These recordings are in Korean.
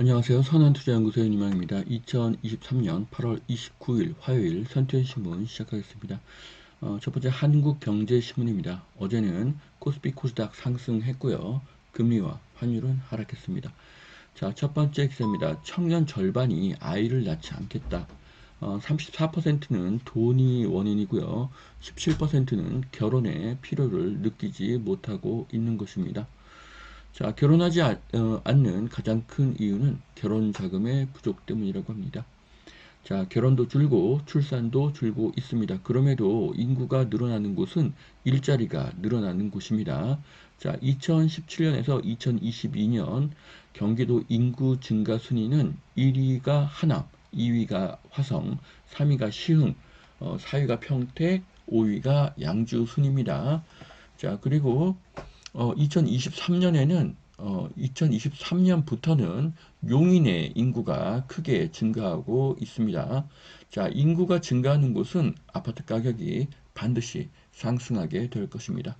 안녕하세요. 선한투자연구소의 이만입니다. 2023년 8월 29일 화요일 선투연신문 시작하겠습니다. 어, 첫 번째 한국경제신문입니다. 어제는 코스피 코스닥 상승했고요. 금리와 환율은 하락했습니다. 자, 첫 번째 기사입니다. 청년 절반이 아이를 낳지 않겠다. 어, 34%는 돈이 원인이고요. 17%는 결혼의 필요를 느끼지 못하고 있는 것입니다. 자, 결혼하지 아, 어, 않는 가장 큰 이유는 결혼 자금의 부족 때문이라고 합니다. 자, 결혼도 줄고 출산도 줄고 있습니다. 그럼에도 인구가 늘어나는 곳은 일자리가 늘어나는 곳입니다. 자, 2017년에서 2022년 경기도 인구 증가 순위는 1위가 하남, 2위가 화성, 3위가 시흥, 어, 4위가 평택, 5위가 양주 순입니다. 자, 그리고 어, 2023년에는 어, 2023년부터는 용인의 인구가 크게 증가하고 있습니다. 자, 인구가 증가하는 곳은 아파트 가격이 반드시 상승하게 될 것입니다.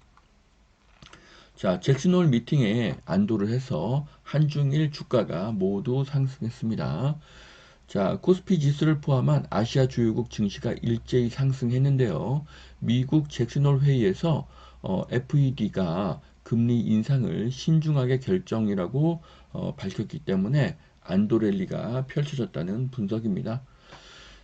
자, 잭슨홀 미팅에 안도를 해서 한중일 주가가 모두 상승했습니다. 자, 코스피 지수를 포함한 아시아 주요국 증시가 일제히 상승했는데요. 미국 잭슨홀 회의에서 어, FED가 금리 인상을 신중하게 결정이라고 어, 밝혔기 때문에 안도랠리가 펼쳐졌다는 분석입니다.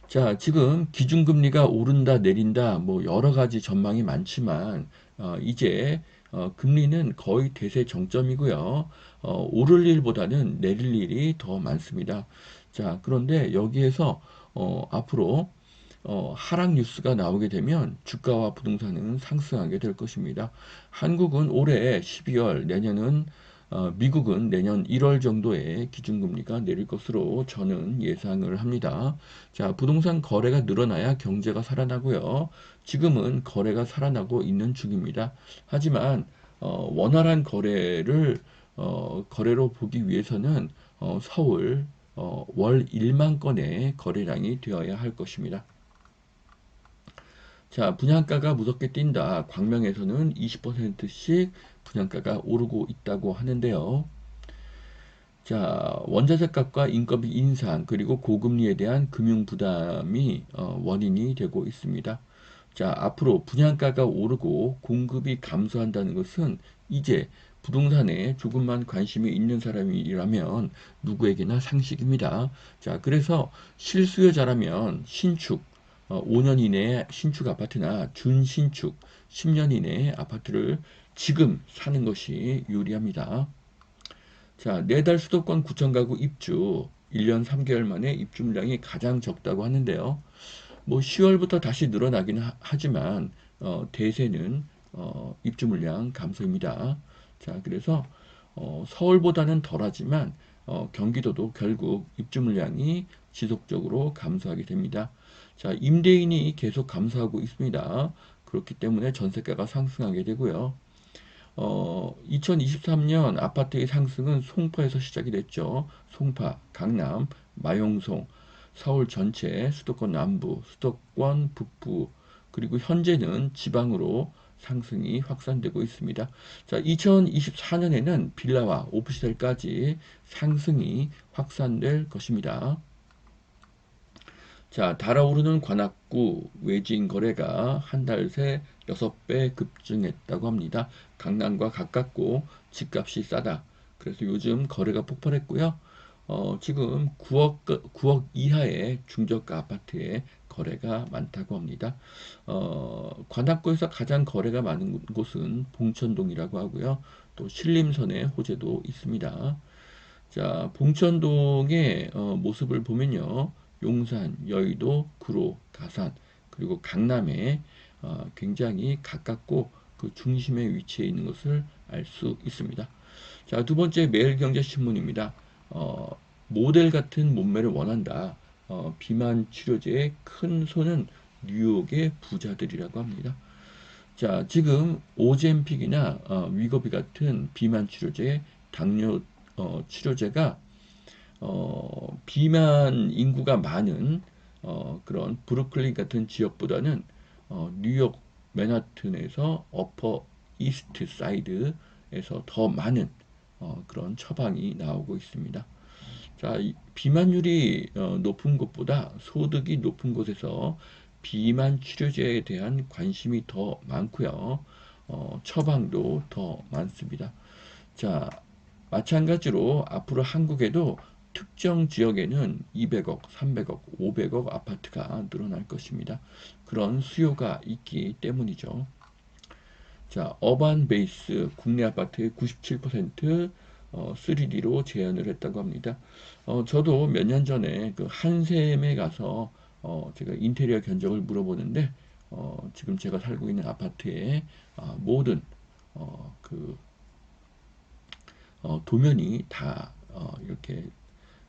자, 지금 기준금리가 오른다, 내린다, 뭐 여러 가지 전망이 많지만 어, 이제 어, 금리는 거의 대세 정점이고요. 어, 오를 일보다는 내릴 일이 더 많습니다. 자, 그런데 여기에서 어, 앞으로 어, 하락 뉴스가 나오게 되면 주가와 부동산은 상승하게 될 것입니다. 한국은 올해 12월, 내년은 어, 미국은 내년 1월 정도에 기준금리가 내릴 것으로 저는 예상을 합니다. 자, 부동산 거래가 늘어나야 경제가 살아나고요. 지금은 거래가 살아나고 있는 중입니다. 하지만 어, 원활한 거래를 어, 거래로 보기 위해서는 어, 서울 어, 월 1만 건의 거래량이 되어야 할 것입니다. 자, 분양가가 무섭게 뛴다. 광명에서는 20%씩 분양가가 오르고 있다고 하는데요. 자, 원자재 값과 인건비 인상 그리고 고금리에 대한 금융 부담이 어, 원인이 되고 있습니다. 자, 앞으로 분양가가 오르고 공급이 감소한다는 것은 이제 부동산에 조금만 관심이 있는 사람이라면 누구에게나 상식입니다. 자, 그래서 실수요자라면 신축, 5년 어, 이내에 신축 아파트나 준신축 10년 이내에 아파트를 지금 사는 것이 유리합니다. 자, 내달 수도권 구청 가구 입주 1년 3개월 만에 입주 물량이 가장 적다고 하는데요. 뭐 10월부터 다시 늘어나긴 하지만 어, 대세는 어, 입주 물량 감소입니다. 자, 그래서 어, 서울보다는 덜하지만 어, 경기도도 결국 입주 물량이 지속적으로 감소하게 됩니다. 자, 임대인이 계속 감소하고 있습니다. 그렇기 때문에 전세가가 상승하게 되고요. 어, 2023년 아파트의 상승은 송파에서 시작이 됐죠. 송파, 강남, 마용송, 서울 전체, 수도권 남부, 수도권 북부, 그리고 현재는 지방으로 상승이 확산되고 있습니다. 자, 2024년에는 빌라와 오피스텔까지 상승이 확산될 것입니다. 자, 달아오르는 관악구 외진 거래가 한 달 새 6배 급증했다고 합니다. 강남과 가깝고 집값이 싸다. 그래서 요즘 거래가 폭발했고요. 어, 지금 9억, 9억 이하의 중저가 아파트에 거래가 많다고 합니다. 어, 관악구에서 가장 거래가 많은 곳은 봉천동이라고 하고요. 또 신림선의 호재도 있습니다. 자, 봉천동의 어, 모습을 보면요. 용산, 여의도, 구로, 가산 그리고 강남에 어, 굉장히 가깝고 그 중심에 위치해 있는 것을 알 수 있습니다. 자, 두 번째 매일경제신문입니다. 어, 모델 같은 몸매를 원한다. 어, 비만 치료제의 큰 손은 뉴욕의 부자들이라고 합니다. 자, 지금 오젠픽이나 어, 위거비 같은 비만 치료제, 당뇨 어, 치료제가 어, 비만 인구가 많은 어, 그런 브루클린 같은 지역보다는 어, 뉴욕 맨하튼에서 어퍼 이스트 사이드에서 더 많은 어, 그런 처방이 나오고 있습니다. 자, 이 비만율이 어, 높은 곳보다 소득이 높은 곳에서 비만 치료제에 대한 관심이 더 많고요. 어, 처방도 더 많습니다. 자, 마찬가지로 앞으로 한국에도 특정 지역에는 200억, 300억, 500억 아파트가 늘어날 것입니다. 그런 수요가 있기 때문이죠. 자, 어반 베이스 국내 아파트의 97% 어, 3D로 재현을 했다고 합니다. 어, 저도 몇 년 전에 그 한샘에 가서 어, 제가 인테리어 견적을 물어보는데 어, 지금 제가 살고 있는 아파트의 아, 모든 어, 그 어, 도면이 다 어, 이렇게 어,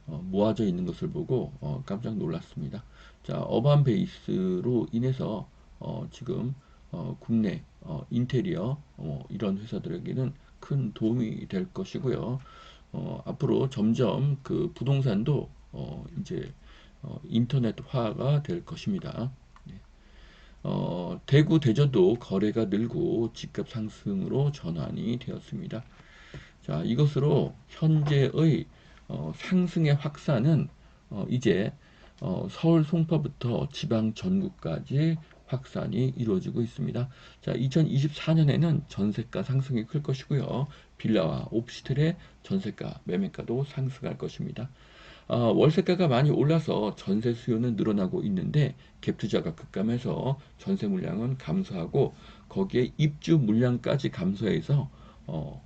모아져 있는 것을 보고 어, 깜짝 놀랐습니다. 자, 어반 베이스로 인해서 어, 지금 어, 국내 어, 인테리어 어, 이런 회사들에게는 큰 도움이 될 것이고요. 어, 앞으로 점점 그 부동산도 어, 이제 어, 인터넷화가 될 것입니다. 네. 어, 대구, 대전도 거래가 늘고 집값 상승으로 전환이 되었습니다. 자, 이것으로 현재의 어, 상승의 확산은 어, 이제 어, 서울 송파부터 지방 전국까지 확산이 이루어지고 있습니다. 자, 2024년에는 전세가 상승이 클 것이고요. 빌라와 오피스텔의 전세가, 매매가도 상승할 것입니다. 어, 월세가가 많이 올라서 전세 수요는 늘어나고 있는데 갭 투자가 급감해서 전세 물량은 감소하고 거기에 입주 물량까지 감소해서 어,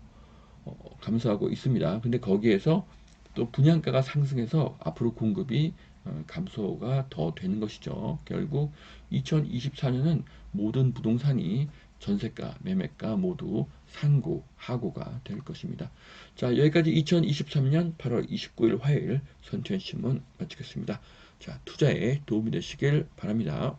어, 감소하고 있습니다. 근데 거기에서 또 분양가가 상승해서 앞으로 공급이 어, 감소가 더 되는 것이죠. 결국 2024년은 모든 부동산이 전세가, 매매가 모두 상고, 하고가 될 것입니다. 자, 여기까지 2023년 8월 29일 화요일 선투앤신문 마치겠습니다. 자, 투자에 도움이 되시길 바랍니다.